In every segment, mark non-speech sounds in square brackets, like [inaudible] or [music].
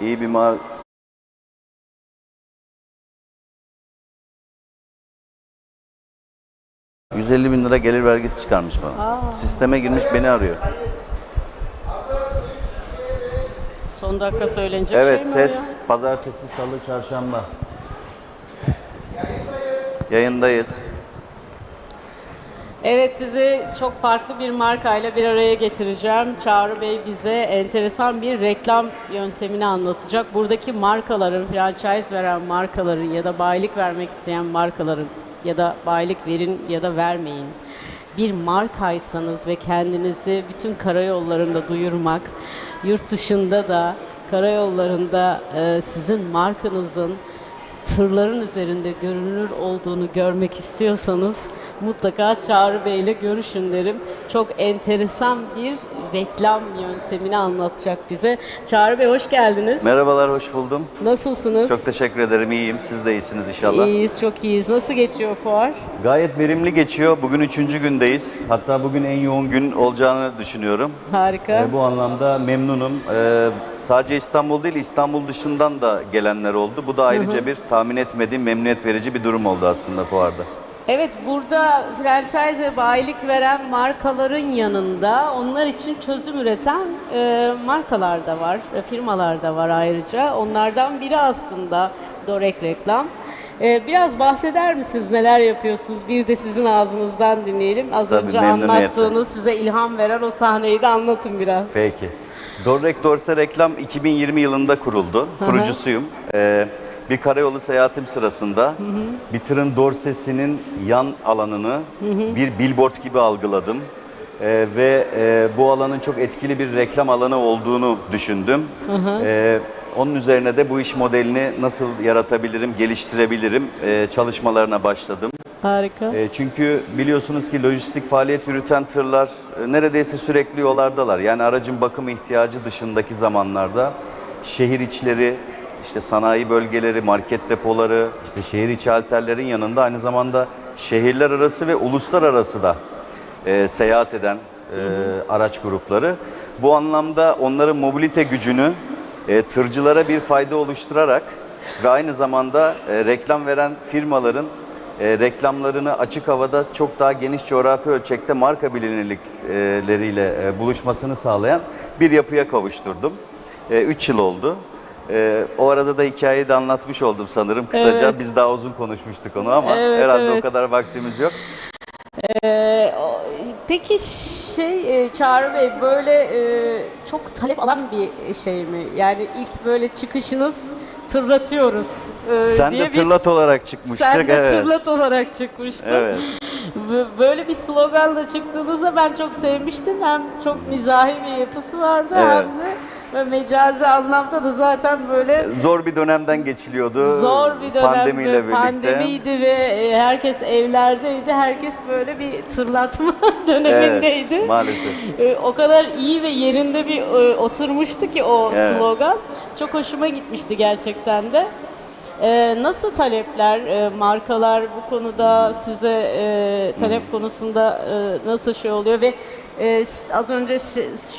İyi bir ma 150 bin lira gelir vergisi çıkarmış bana. Sisteme girmiş beni arıyor. Son dakika söylenecek Evet şey mi ses pazartesi, salı, çarşamba. Yayındayız. Evet sizi çok farklı bir markayla bir araya getireceğim. Çağrı Bey bize enteresan bir reklam yöntemini anlatacak. Buradaki markaların, franchise veren markaların ya da bayilik vermek isteyen markaların ya da bayilik verin ya da vermeyin. Bir markaysanız ve kendinizi bütün karayollarında duyurmak, yurt dışında da karayollarında e, sizin markanızın tırların üzerinde görünür olduğunu görmek istiyorsanız mutlaka Çağrı Bey ile görüşün derim. Çok enteresan bir reklam yöntemini anlatacak bize. Çağrı Bey hoş geldiniz. Merhabalar, hoş buldum. Nasılsınız? Çok teşekkür ederim, iyiyim. Siz de iyisiniz inşallah. İyiyiz, çok iyiyiz. Nasıl geçiyor fuar? Gayet verimli geçiyor. Bugün üçüncü gündeyiz. Hatta bugün en yoğun gün olacağını düşünüyorum. Harika. Ee, bu anlamda memnunum. Ee, sadece İstanbul değil, İstanbul dışından da gelenler oldu. Bu da ayrıca bir tahmin etmediğim, memnuniyet verici bir durum oldu aslında fuarda. Evet, burada franchise ve bayilik veren markaların yanında onlar için çözüm üreten e, markalar da var, e, firmalar da var ayrıca. Onlardan biri aslında Dorek Reklam. E, biraz bahseder misiniz neler yapıyorsunuz? Bir de sizin ağzınızdan dinleyelim. Az Tabii, önce anlattığınız, size ilham veren o sahneyi de anlatın biraz. Peki. Dorrek Dorse Reklam 2020 yılında kuruldu. Kurucusuyum. Ee, bir karayolu seyahatim sırasında bir tırın dorsesinin yan alanını bir billboard gibi algıladım. Ee, ve e, bu alanın çok etkili bir reklam alanı olduğunu düşündüm. Ee, onun üzerine de bu iş modelini nasıl yaratabilirim, geliştirebilirim e, çalışmalarına başladım. Harika. E, çünkü biliyorsunuz ki lojistik faaliyet yürüten tırlar e, neredeyse sürekli yollardalar. Yani aracın bakım ihtiyacı dışındaki zamanlarda şehir içleri, işte sanayi bölgeleri, market depoları, işte şehir içi halterlerin yanında aynı zamanda şehirler arası ve uluslararası da e, seyahat eden e, araç grupları. Bu anlamda onların mobilite gücünü e, tırcılara bir fayda oluşturarak ve aynı zamanda e, reklam veren firmaların e, reklamlarını açık havada çok daha geniş coğrafi ölçekte marka bilinirlikleriyle e, buluşmasını sağlayan bir yapıya kavuşturdum. 3 yıl oldu. E, o arada da hikayeyi de anlatmış oldum sanırım kısaca. Evet. Biz daha uzun konuşmuştuk onu ama Evet, herhalde evet. o kadar vaktimiz yok. Ee, peki şey e, Çağrı Bey böyle e, çok talep alan bir şey mi? Yani ilk böyle çıkışınız tırlatıyoruz e, Sen diye de tırlat olarak çıkmıştık. Sen de evet. tırlat olarak çıkmıştın. Evet. Böyle bir sloganla çıktığınızda ben çok sevmiştim. Hem çok mizahi bir yapısı vardı Evet. hem de ve mecazi anlamda da zaten böyle Zor bir dönemden geçiliyordu. Zor bir dönemde Pandemiyle birlikte. pandemiydi ve e, herkes evlerdeydi. Herkes böyle bir tırlatma [laughs] dönemindeydi. Evet, maalesef. E, O kadar iyi ve yerinde bir e, oturmuştu ki o Evet. slogan. Çok hoşuma gitmişti gerçekten de. E, nasıl talepler, e, markalar bu konuda size e, talep konusunda e, nasıl şey oluyor ve e, ş- az önce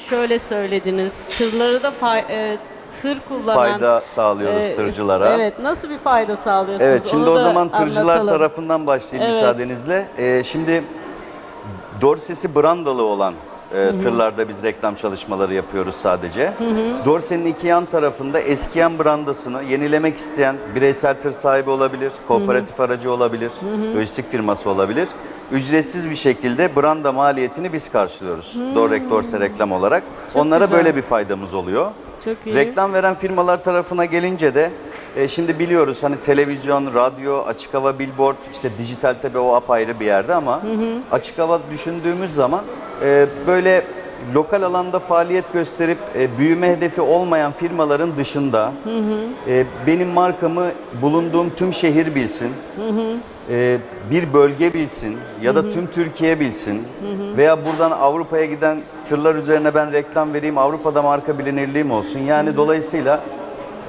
şöyle söylediniz, tırları da e, tır kullanan Fayda sağlıyoruz ee, tırcılara. Evet, nasıl bir fayda sağlıyorsunuz? Evet, şimdi Onu o zaman tırcılar anlatalım. tarafından başlayayım Evet. müsaadenizle. Ee, şimdi Dorsesi brandalı olan e, tırlarda biz reklam çalışmaları yapıyoruz sadece. Dorse'nin iki yan tarafında eskiyen brandasını yenilemek isteyen bireysel tır sahibi olabilir, kooperatif aracı olabilir, lojistik firması olabilir. Ücretsiz bir şekilde branda maliyetini biz karşılıyoruz. Dorek Dorse reklam olarak. Onlara güzel. böyle bir faydamız oluyor. Çok iyi. Reklam veren firmalar tarafına gelince de e, şimdi biliyoruz hani televizyon, radyo, açık hava billboard, işte dijital tabii o apayrı bir yerde ama açık hava düşündüğümüz zaman e, böyle lokal alanda faaliyet gösterip e, büyüme hedefi olmayan firmaların dışında e, benim markamı bulunduğum tüm şehir bilsin, e, bir bölge bilsin ya da tüm Türkiye bilsin veya buradan Avrupa'ya giden tırlar üzerine ben reklam vereyim Avrupa'da marka bilinirliğim olsun. Yani dolayısıyla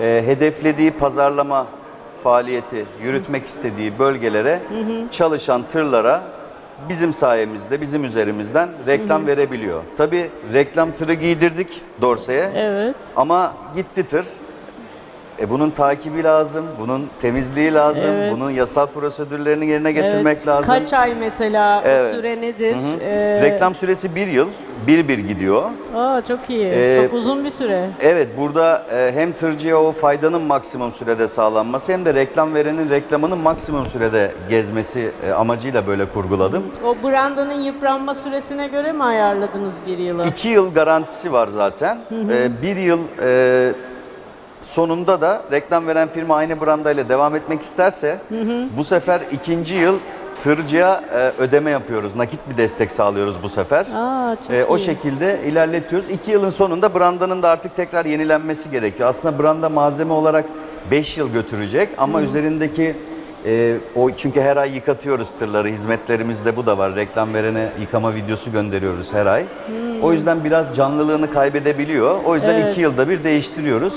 e, hedeflediği pazarlama faaliyeti yürütmek istediği bölgelere çalışan tırlara bizim sayemizde, bizim üzerimizden reklam verebiliyor. Tabii reklam tırı giydirdik Dorse'ye Evet. ama gitti tır. E bunun takibi lazım, bunun temizliği lazım, Evet. bunun yasal prosedürlerini yerine getirmek Evet, lazım. Kaç ay mesela? Evet. O süre nedir? Ee, Reklam süresi bir yıl, bir bir gidiyor. Aa, çok iyi. Ee, çok uzun bir süre. Evet burada e, hem tırcıya o faydanın maksimum sürede sağlanması hem de reklam verenin reklamının maksimum sürede gezmesi e, amacıyla böyle kurguladım. O brandanın yıpranma süresine göre mi ayarladınız bir yılı? İki yıl garantisi var zaten. E, bir yıl e, sonunda da reklam veren firma aynı brandayla devam etmek isterse bu sefer ikinci yıl tırcıya e, ödeme yapıyoruz. Nakit bir destek sağlıyoruz bu sefer. Aa, çok E, o iyi. şekilde ilerletiyoruz. İki yılın sonunda brandanın da artık tekrar yenilenmesi gerekiyor. Aslında branda malzeme olarak 5 yıl götürecek ama üzerindeki e, o çünkü her ay yıkatıyoruz tırları. Hizmetlerimizde bu da var. Reklam verene yıkama videosu gönderiyoruz her ay. O yüzden biraz canlılığını kaybedebiliyor. O yüzden Evet. iki yılda bir değiştiriyoruz.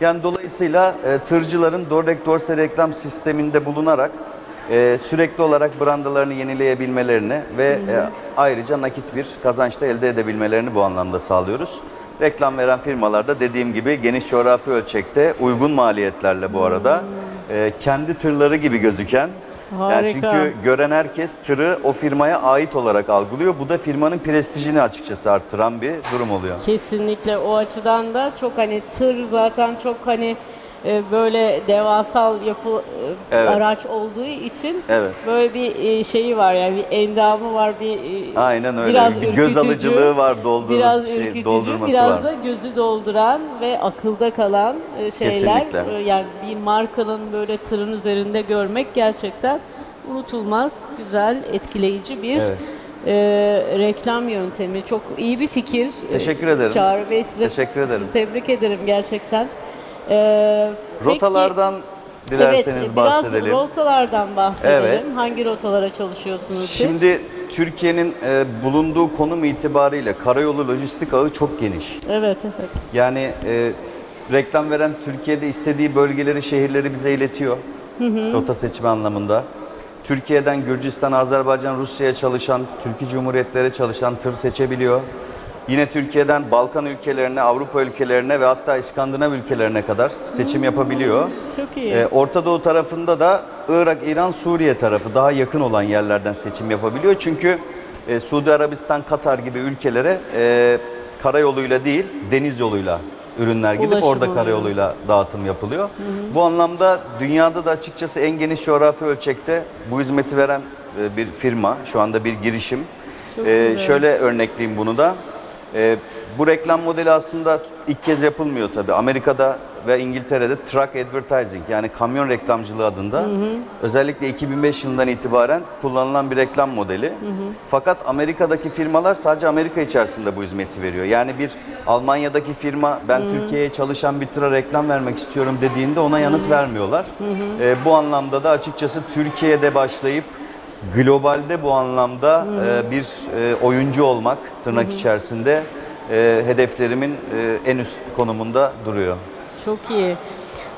Yani dolayısıyla e, tırcıların Dorek Dorse reklam sisteminde bulunarak e, sürekli olarak brandalarını yenileyebilmelerini ve e, ayrıca nakit bir kazanç da elde edebilmelerini bu anlamda sağlıyoruz. Reklam veren firmalarda dediğim gibi geniş coğrafi ölçekte uygun maliyetlerle bu arada e, kendi tırları gibi gözüken yani Harika. çünkü gören herkes tırı o firmaya ait olarak algılıyor. Bu da firmanın prestijini açıkçası arttıran bir durum oluyor. Kesinlikle o açıdan da çok hani tır zaten çok hani böyle devasal yapı e, Evet. araç olduğu için Evet. böyle bir e, şeyi var yani bir endamı var bir e, Aynen öyle. biraz Bir göz ürkütücü, alıcılığı var, doldur- biraz şey, ürkütücü, doldurması biraz var. da gözü dolduran ve akılda kalan e, şeyler. Kesinlikle. E, Yani bir markanın böyle tırın üzerinde görmek gerçekten unutulmaz, güzel, etkileyici bir Evet. e, reklam yöntemi. Çok iyi bir fikir. Teşekkür ederim. Çağrı Bey size Teşekkür ederim. sizi tebrik ederim gerçekten. E, peki- Rotalardan dilerseniz evet, bahsedelim. biraz rotalardan bahsedelim. Evet. Hangi rotalara çalışıyorsunuz siz? Şimdi Türkiye'nin e, bulunduğu konum itibariyle karayolu lojistik ağı çok geniş. Evet, evet. Yani e, reklam veren Türkiye'de istediği bölgeleri, şehirleri bize iletiyor. Rota seçimi anlamında. Türkiye'den Gürcistan, Azerbaycan, Rusya'ya çalışan, Türkiye Cumhuriyetlere çalışan tır seçebiliyor. Yine Türkiye'den Balkan ülkelerine, Avrupa ülkelerine ve hatta İskandinav ülkelerine kadar seçim yapabiliyor. Çok iyi. Ee, Orta Doğu tarafında da Irak, İran, Suriye tarafı daha yakın olan yerlerden seçim yapabiliyor. Çünkü e, Suudi Arabistan, Katar gibi ülkelere e, karayoluyla değil deniz yoluyla ürünler gidip Ulaşım orada oluyor. karayoluyla dağıtım yapılıyor. Bu anlamda dünyada da açıkçası en geniş coğrafi ölçekte bu hizmeti veren e, bir firma, şu anda bir girişim. Çok Ee, güzel. şöyle örnekleyeyim bunu da. Ee, bu reklam modeli aslında ilk kez yapılmıyor tabii. Amerika'da ve İngiltere'de truck advertising yani kamyon reklamcılığı adında özellikle 2005 yılından itibaren kullanılan bir reklam modeli. Fakat Amerika'daki firmalar sadece Amerika içerisinde bu hizmeti veriyor. Yani bir Almanya'daki firma ben Türkiye'ye çalışan bir tıra reklam vermek istiyorum dediğinde ona yanıt vermiyorlar. Ee, bu anlamda da açıkçası Türkiye'de başlayıp globalde bu anlamda e, bir e, oyuncu olmak tırnak içerisinde e, hedeflerimin e, en üst konumunda duruyor. Çok iyi.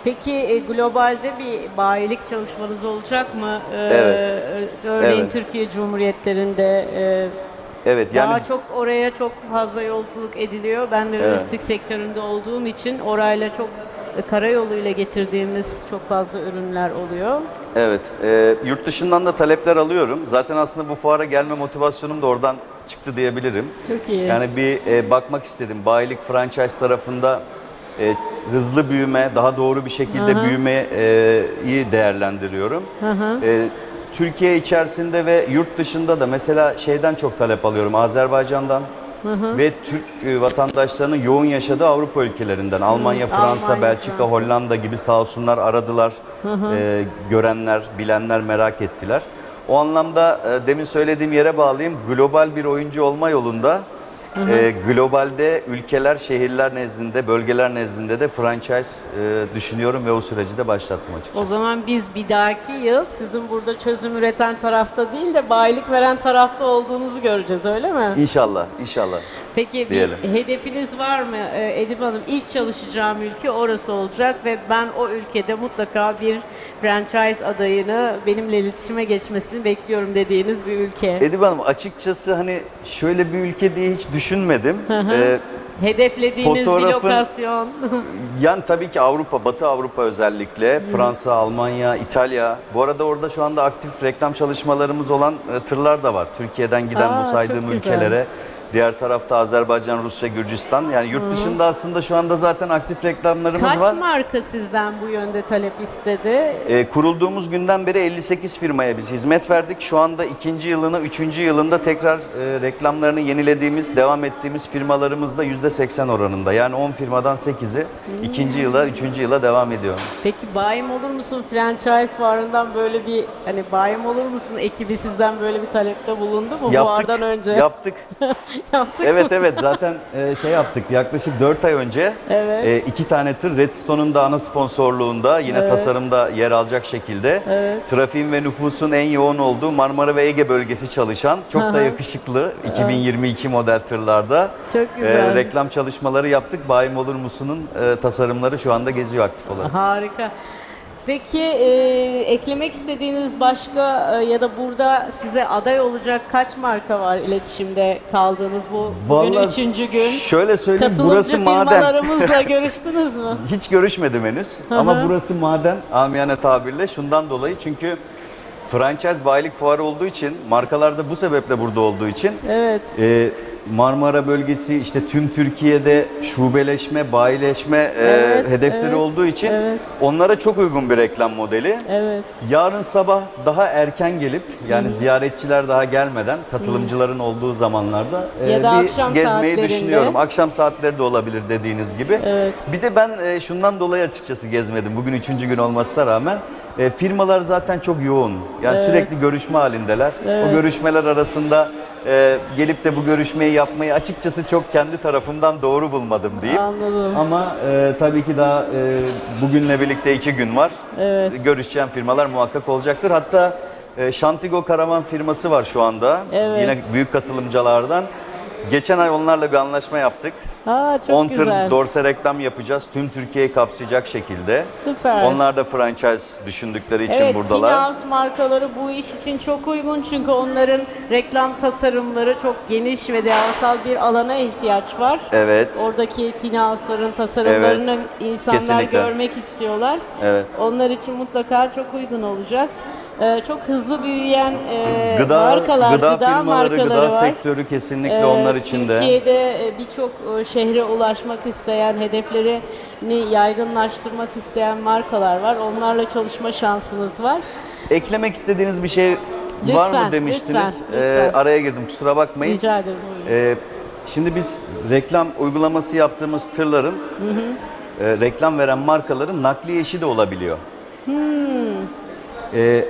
Peki e, globalde bir bayilik çalışmanız olacak mı? Ee, Evet. e, Örneğin Evet. Türkiye Cumhuriyetlerinde e, Evet yani daha çok oraya çok fazla yolculuk ediliyor. Ben de Evet. lojistik sektöründe olduğum için orayla çok e, karayoluyla getirdiğimiz çok fazla ürünler oluyor. evet e, yurt dışından da talepler alıyorum. Zaten aslında bu fuara gelme motivasyonum da oradan çıktı diyebilirim. Çok iyi. Yani bir e, bakmak istedim. Bayilik franchise tarafında e, hızlı büyüme, daha doğru bir şekilde hı. büyümeyi değerlendiriyorum. Hı hı. E, Türkiye içerisinde ve yurt dışında da mesela şeyden çok talep alıyorum. Azerbaycan'dan ve Türk e, vatandaşlarının yoğun yaşadığı Avrupa ülkelerinden. Almanya, Fransa, Almanya, Belçika, Fransa. Hollanda gibi sağ olsunlar aradılar. E, görenler, bilenler merak ettiler. O anlamda e, demin söylediğim yere bağlayayım. Global bir oyuncu olma yolunda e, globalde ülkeler, şehirler nezdinde, bölgeler nezdinde de franchise e, düşünüyorum ve o süreci de başlattım açıkçası. O zaman biz bir dahaki yıl sizin burada çözüm üreten tarafta değil de bayilik veren tarafta olduğunuzu göreceğiz öyle mi? İnşallah, inşallah. Peki bir Diyelim. hedefiniz var mı Ee, Hanım? İlk çalışacağım ülke orası olacak ve ben o ülkede mutlaka bir franchise adayını benimle iletişime geçmesini bekliyorum dediğiniz bir ülke. Edip Hanım açıkçası hani şöyle bir ülke diye hiç düşünmedim. Ee, Hedeflediğiniz bir lokasyon. [laughs] Yani tabii ki Avrupa, Batı Avrupa özellikle, Fransa, Almanya, İtalya. Bu arada orada şu anda aktif reklam çalışmalarımız olan e, tırlar da var. Türkiye'den giden Aa, bu saydığım çok güzel. Diğer tarafta Azerbaycan, Rusya, Gürcistan. Yani yurt dışında aslında şu anda zaten aktif reklamlarımız Kaç var. marka sizden bu yönde talep istedi? E, kurulduğumuz günden beri 58 firmaya biz hizmet verdik. Şu anda ikinci yılını, üçüncü yılında tekrar e, reklamlarını yenilediğimiz, devam ettiğimiz firmalarımız da %80 oranında. Yani 10 firmadan 8'i ikinci yıla, üçüncü yıla devam ediyor. Peki bayim olur musun? Franchise varından böyle bir hani bayim olur musun? Ekibi sizden böyle bir talepte bulundu mu fuardan önce? Yaptık. [laughs] [laughs] Yaptık Evet mı? evet zaten e, şey yaptık yaklaşık 4 ay önce Evet. e, iki tane tır Redstone'un da ana sponsorluğunda yine Evet. tasarımda yer alacak şekilde Evet. trafiğin ve nüfusun en yoğun olduğu Marmara ve Ege bölgesi çalışan çok Hı da yakışıklı 2022 model tırlarda Çok e, güzel. reklam çalışmaları yaptık. Bayim Olur Musun'un e, tasarımları şu anda geziyor aktif olarak. Harika. Peki e, eklemek istediğiniz başka e, ya da burada size aday olacak kaç marka var iletişimde kaldığınız bu bugün Vallahi üçüncü gün? Şöyle söyleyeyim Katılımcı burası maden. firmalarımızla [laughs] görüştünüz mü? Hiç görüşmedim henüz ama burası maden amiyane tabirle şundan dolayı çünkü franchise bayilik fuarı olduğu için markalar da bu sebeple burada olduğu için Evet. e, Marmara bölgesi işte tüm Türkiye'de şubeleşme, bayileşme e, Evet, hedefleri evet, olduğu için evet. onlara çok uygun bir reklam modeli. Evet. Yarın sabah daha erken gelip yani ziyaretçiler daha gelmeden katılımcıların olduğu zamanlarda e, bir gezmeyi düşünüyorum. Akşam saatleri de olabilir dediğiniz gibi. Evet. Bir de ben e, şundan dolayı açıkçası gezmedim. Bugün üçüncü gün olmasına rağmen e, firmalar zaten çok yoğun. Yani Evet. sürekli görüşme halindeler. Evet. O görüşmeler arasında e, gelip de bu görüşmeyi yapmayı açıkçası çok kendi tarafımdan doğru bulmadım diyeyim. Anladım. Ama e, tabii ki daha e, bugünle birlikte iki gün var. Evet. Görüşeceğim firmalar muhakkak olacaktır. Hatta e, Şantigo Karavan firması var şu anda. Evet. Yine büyük katılımcılardan. Geçen ay onlarla bir anlaşma yaptık. Aa çok 10 güzel. tır dorse reklam yapacağız. Tüm Türkiye'yi kapsayacak şekilde. Süper. Onlar da franchise düşündükleri için Evet, buradalar. Teen House markaları bu iş için çok uygun çünkü onların reklam tasarımları çok geniş ve devasal bir alana ihtiyaç var. Evet. Oradaki Teen House'ların tasarımlarını Evet, insanlar kesinlikle. görmek istiyorlar. Evet. Onlar için mutlaka çok uygun olacak. Ee, çok hızlı büyüyen e, Gıda, markalar, gıda, gıda, firmaları, markaları gıda var. sektörü kesinlikle Ee, onlar için de. Türkiye'de e, birçok e, şehre ulaşmak isteyen, hedeflerini yaygınlaştırmak isteyen markalar var. Onlarla çalışma şansınız var. Eklemek istediğiniz bir şey var Lütfen, mı demiştiniz. lütfen, lütfen. araya girdim kusura bakmayın. Rica ederim. Ee, şimdi biz reklam uygulaması yaptığımız tırların e, reklam veren markaların nakliye işi de olabiliyor. Ee,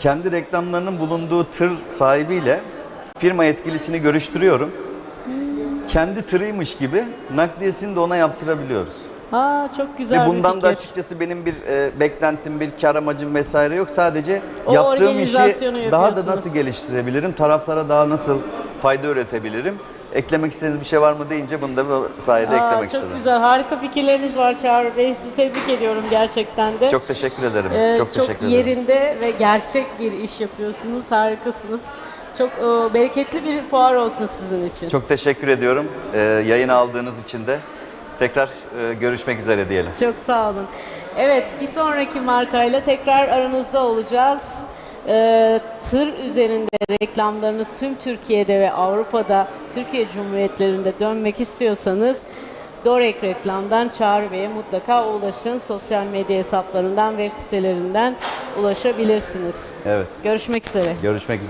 kendi reklamlarının bulunduğu tır sahibiyle firma yetkilisini görüştürüyorum. Kendi tırıymış gibi nakliyesini de ona yaptırabiliyoruz. Aa, çok güzel Ve bundan bir da fikir. açıkçası benim bir e, beklentim, bir kar amacım vesaire yok. Sadece O yaptığım işi daha da nasıl geliştirebilirim, taraflara daha nasıl fayda üretebilirim. Eklemek istediğiniz bir şey var mı deyince bunu da bu sayede Aa, eklemek çok istedim. güzel, harika fikirleriniz var Çağrı Bey. Sizi tebrik ediyorum gerçekten de. Çok teşekkür ederim. Ee, çok teşekkür ederim. yerinde ve gerçek bir iş yapıyorsunuz. Harikasınız. Çok e, bereketli bir fuar olsun sizin için. Çok teşekkür ediyorum. Ee, yayın aldığınız için de tekrar e, görüşmek üzere diyelim. Çok sağ olun. Evet, bir sonraki markayla tekrar aranızda olacağız. Ee, tır üzerinde reklamlarınız tüm Türkiye'de ve Avrupa'da, Türkiye Cumhuriyetlerinde dönmek istiyorsanız Dorek Reklam'dan Çağrı Bey'e mutlaka ulaşın. Sosyal medya hesaplarından, web sitelerinden ulaşabilirsiniz. Evet. Görüşmek üzere. Görüşmek üzere.